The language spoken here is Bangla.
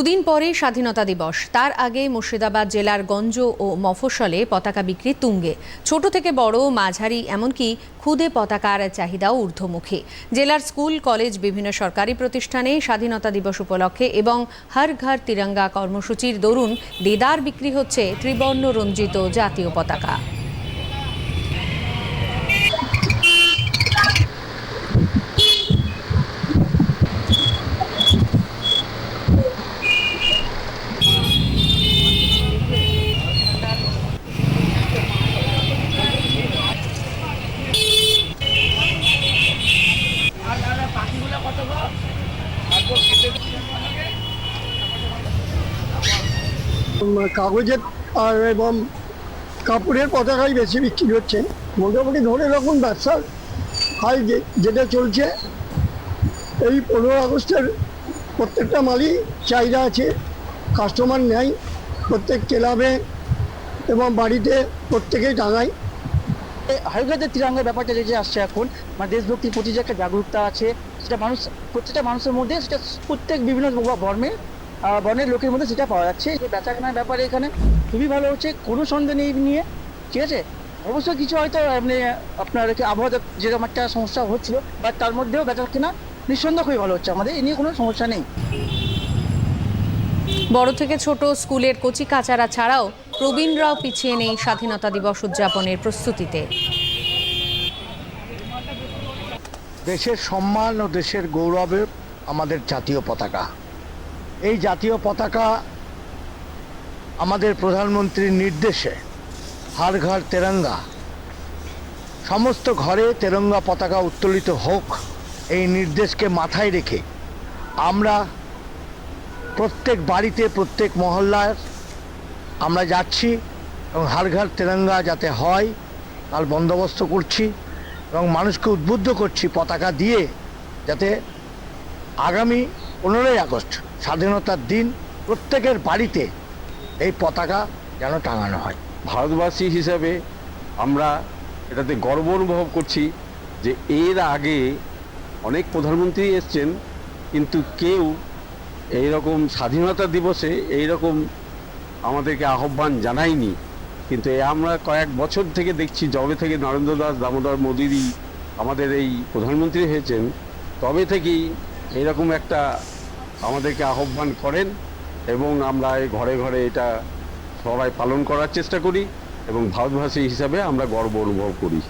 দুদিন পরে স্বাধীনতা দিবস। তার আগে মুর্শিদাবাদ জেলার গঞ্জ ও মফস্বলে পতাকা বিক্রি তুঙ্গে। ছোট থেকে বড়, মাঝারি, এমনকি খুদে পতাকার চাহিদাও ঊর্ধ্বমুখী। জেলার স্কুল, কলেজ, বিভিন্ন সরকারি প্রতিষ্ঠানে স্বাধীনতা দিবস উপলক্ষে এবং হর ঘর তিরঙ্গা কর্মসূচির দরুন দেদার বিক্রি হচ্ছে ত্রিবর্ণ রঞ্জিত জাতীয় পতাকা। কাগজের আর এবং কাপড়ের পতাকাই বেশি বিক্রি হচ্ছে। মোটামুটি ধরে রাখুন ব্যবসার যে- যেটা চলছে, এই পনেরো আগস্টের প্রত্যেকটা মালই চাহিদা আছে কাস্টমার নেয়, প্রত্যেক ক্লাবে এবং বাড়িতে প্রত্যেকেই টাঙায়। হাইগ্রাদের তিরঙ্গার ব্যাপারটা যে যে আসছে এখন মানে দেশভক্তির প্রতি যে একটা জাগরুকতা আছে, সেটা মানুষ, প্রত্যেকটা মানুষের মধ্যে সেটা প্রত্যেক বিভিন্ন বর্মের বর্ণের লোকের মধ্যে সেটা পাওয়া যাচ্ছে যে বেচা কেনার ব্যাপারে এখানে খুবই ভালো হচ্ছে কোনো সন্দেহ নেই এই নিয়ে ঠিক আছে? অবশ্যই কিছু হয়তো এমনি আপনার কি আবহাওয়া যেরকম একটা সমস্যা হচ্ছিল বাট তার মধ্যেও বেচা কেনা নিঃসন্দেহ খুবই ভালো হচ্ছে আমাদের এ নিয়ে কোনো সমস্যা নেই। বড় থেকে ছোট স্কুলের কচি কাচারা ছাড়াও প্রবীণরাও পিছিয়ে নেই স্বাধীনতা দিবস উদযাপনের প্রস্তুতিতে। দেশের সম্মান ও দেশের গৌরবের আমাদের জাতীয় পতাকা। এই জাতীয় পতাকা আমাদের প্রধানমন্ত্রীর নির্দেশে হার ঘর তেরঙ্গা, সমস্ত ঘরে তেরঙ্গা পতাকা উত্তোলিত হোক, এই নির্দেশকে মাথায় রেখে আমরা প্রত্যেক বাড়িতে, প্রত্যেক মহল্লার আমরা যাচ্ছি এবং হার ঘর তেরঙ্গা যাতে হয়, তার বন্দোবস্ত করছি এবং মানুষকে উদ্বুদ্ধ করছি পতাকা দিয়ে যাতে আগামী পনেরোই আগস্ট স্বাধীনতার দিন, প্রত্যেকের বাড়িতে এই পতাকা যেন টাঙানো হয়। ভারতবাসী হিসাবে আমরা এটাতে গর্ব অনুভব করছি যে এর আগে অনেক প্রধানমন্ত্রী এসছেন, কিন্তু কেউ এই রকম স্বাধীনতা দিবসে এই রকম আমাদেরকে আহ্বান জানায়নি। কিন্তু আমরা কয়েক বছর থেকে দেখছি, যবে থেকে নরেন্দ্র দাস, দামোদর মোদিদি আমাদের এই প্রধানমন্ত্রী হয়েছেন, তবে থেকেই এইরকম একটা আমাদেরকে আহ্বান করেন এবং আমরা এই ঘরে ঘরে এটা সবাই পালন করার চেষ্টা করি এবং ভারতবাসী হিসাবে আমরা গর্ব অনুভব করি।